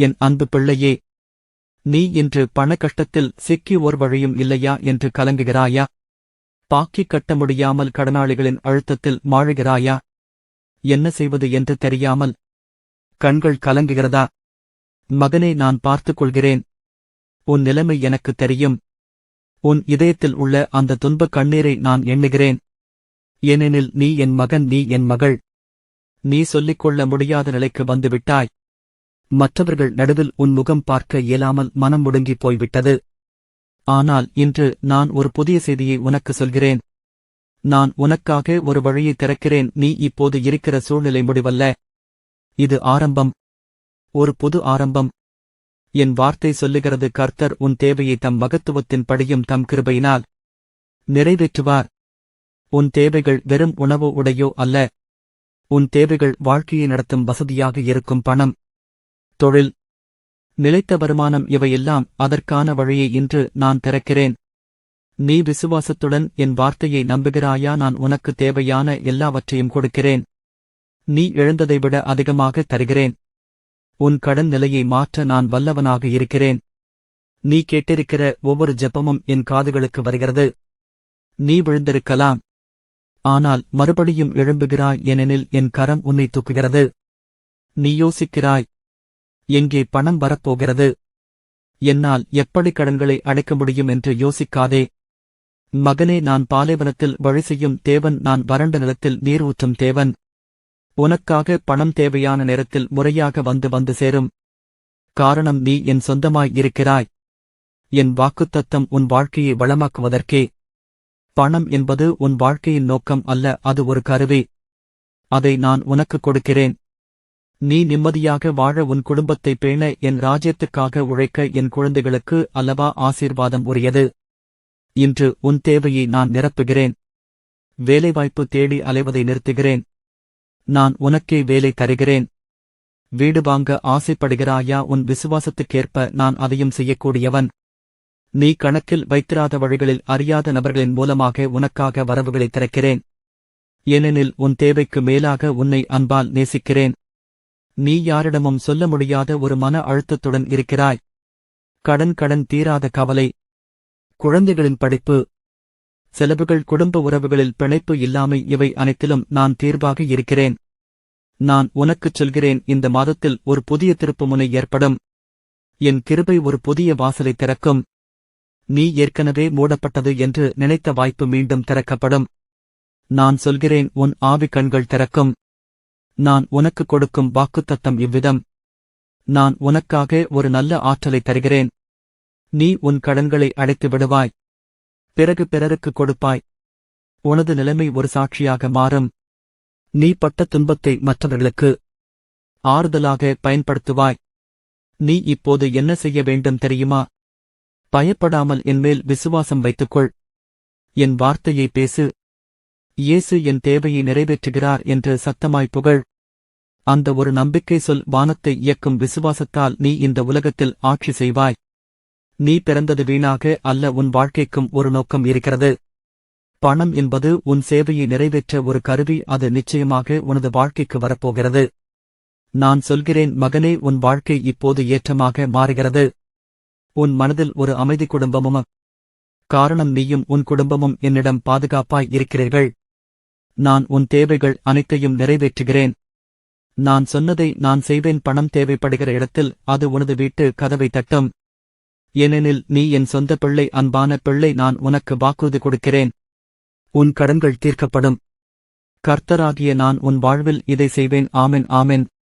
என் அன்பு பிள்ளையே நீ இன்று பண கஷ்டத்தில் சிக்கி ஓர் வழியும் இல்லையா என்று கலங்குகிறாயா? பாக்கிக் கட்ட முடியாமல் கடனாளிகளின் அழுத்தத்தில் மாழுகிறாயா? என்ன செய்வது என்று தெரியாமல் கண்கள் கலங்குகிறதா? மகனை நான் பார்த்துக் கொள்கிறேன். உன் நிலைமை எனக்கு தெரியும். உன் இதயத்தில் உள்ள அந்த துன்பக் கண்ணீரை நான் எண்ணுகிறேன். ஏனெனில் நீ என் மகன் நீ என் மகள். நீ சொல்லிக் கொள்ள முடியாத நிலைக்கு வந்துவிட்டாய். மற்றவர்கள் நடுவில் உன் முகம் பார்க்க இயலாமல் மனம் முடுங்கிப் போய்விட்டது. ஆனால் இன்று நான் ஒரு புதிய செய்தியை உனக்கு சொல்கிறேன். நான் உனக்காக ஒரு வழியை திறக்கிறேன். நீ இப்போது இருக்கிற சூழ்நிலை முடிவல்ல. இது ஆரம்பம். ஒரு புது ஆரம்பம். என் வார்த்தை சொல்லுகிறது கர்த்தர் உன் தேவையை தம் மகத்துவத்தின் படியும் தம் கிருபையினால் நிறைவேற்றுவார். உன் தேவைகள் வெறும் உணவு உடையோ அல்ல. உன் தேவைகள் வாழ்க்கையை நடத்தும் வசதியாக இருக்கும் பணம். தொழில் நிலைத்த வருமானம் இவையெல்லாம் அதற்கான வழியை இன்று நான் திறக்கிறேன். நீ விசுவாசத்துடன் என் வார்த்தையை நம்புகிறாயா? நான் உனக்கு தேவையான எல்லாவற்றையும் கொடுக்கிறேன். நீ இழந்ததை விட அதிகமாக தருகிறேன். உன் கடன் நிலையை மாற்ற நான் வல்லவனாக இருக்கிறேன். நீ கேட்டிருக்கிற ஒவ்வொரு ஜெபமும் என் காதுகளுக்கு வருகிறது. நீ விழுந்திருக்கலாம். ஆனால் மறுபடியும் எழும்புகிறாய் ஏனெனில் என் கரம் உன்னை தூக்குகிறது. நீ யோசிக்கிறாய் எங்கே பணம் வரப்போகிறது? என்னால் எப்படி கடன்களை அடைக்க முடியும் என்று யோசிக்காதே. மகனே நான் பாலைவனத்தில் வழி செய்யும் தேவன் நான் வறண்ட நிலத்தில் நீர் ஊற்றும் தேவன். உனக்காக பணம் தேவையான நேரத்தில் முறையாக வந்து வந்து சேரும். காரணம் நீ என் சொந்தமாய் இருக்கிறாய். என் வாக்குத்தத்தம் உன் வாழ்க்கையை வளமாக்குவதற்கே. பணம் என்பது உன் வாழ்க்கையின் நோக்கம் அல்ல அது ஒரு கருவி. அதை நான் உனக்கு கொடுக்கிறேன். நீ நிம்மதியாக வாழ உன் குடும்பத்தை பேண என் ராஜ்யத்துக்காக உழைக்க என் குழந்தைகளுக்கு அல்லவா ஆசீர்வாதம் உரியது. இன்று உன் தேவையை நான் நிரப்புகிறேன். வேலைவாய்ப்பு தேடி அலைவதை நிறுத்துகிறேன். நான் உனக்கே வேலை தருகிறேன். வீடு வாங்க ஆசைப்படுகிறாயா? உன் விசுவாசத்துக்கேற்ப நான் அதையும் செய்யக்கூடியவன். நீ கணக்கில் வைத்திராத வழிகளில் அறியாத நபர்களின் மூலமாக உனக்காக வரவுகளை திறக்கிறேன். ஏனெனில் உன் தேவைக்கு மேலாக உன்னை அன்பால் நேசிக்கிறேன். நீ யாரிடமும் சொல்ல முடியாத ஒரு மன அழுத்தத்துடன் இருக்கிறாய். கடன் கடன் தீராத கவலை. குழந்தைகளின் படிப்பு. செலவுகள் குடும்ப உறவுகளில் பிணைப்பு இல்லாமை இவை அனைத்திலும் நான் தீர்வாக இருக்கிறேன். நான் உனக்குச் சொல்கிறேன் இந்த மாதத்தில் ஒரு புதிய திருப்புமுனை ஏற்படும். என் கிருபை ஒரு புதிய வாசலை திறக்கும். நீ ஏற்கனவே மூடப்பட்டது என்று நினைத்த வாய்ப்பு மீண்டும் திறக்கப்படும். நான் சொல்கிறேன் உன் ஆவி கண்கள் திறக்கும். நான் உனக்கு கொடுக்கும் வாக்குத்தத்தம் இவ்விதம். நான் உனக்காக ஒரு நல்ல ஆற்றலை தருகிறேன். நீ உன் கடன்களை அடைத்து விடுவாய். பிறகு பிறருக்கு கொடுப்பாய். உனது நிலைமை ஒரு சாட்சியாக மாறும். நீ பட்ட துன்பத்தை மற்றவர்களுக்கு ஆறுதலாக பயன்படுத்துவாய். நீ இப்போது என்ன செய்ய வேண்டும் தெரியுமா? பயப்படாமல் என்மேல் விசுவாசம் வைத்துக்கொள். என் வார்த்தையை பேசு. இயேசு என் தேவையை நிறைவேற்றுகிறார் என்று சத்தமாய் புகழ். அந்த ஒரு நம்பிக்கை சொல் வானத்தை இயக்கும் விசுவாசத்தால் நீ இந்த உலகத்தில் ஆட்சி செய்வாய். நீ பிறந்தது வீணாக அல்ல உன் வாழ்க்கைக்கும் ஒரு நோக்கம் இருக்கிறது. பணம் என்பது உன் சேவையை நிறைவேற்ற ஒரு கருவி அது நிச்சயமாக உனது வாழ்க்கைக்கு வரப்போகிறது. நான் சொல்கிறேன் மகனே உன் வாழ்க்கை இப்போது ஏற்றமாக மாறுகிறது. உன் மனதில் ஒரு அமைதி குடும்பமும் காரணம் நீயும் உன் குடும்பமும் என்னிடம் பாதுகாப்பாய் இருக்கிறீர்கள். நான் உன் தேவைகள் அனைத்தையும் நிறைவேற்றுகிறேன். நான் சொன்னதை நான் செய்வேன் பணம் தேவைப்படுகிற இடத்தில் அது உனது வீட்டு கதவை தட்டும். ஏனெனில் நீ என் சொந்த பிள்ளை அன்பான பிள்ளை நான் உனக்கு வாக்குறுதி கொடுக்கிறேன். உன் கடன்கள் தீர்க்கப்படும். கர்த்தராகிய நான் உன் வாழ்வில் இதை செய்வேன். ஆமென் ஆமென்.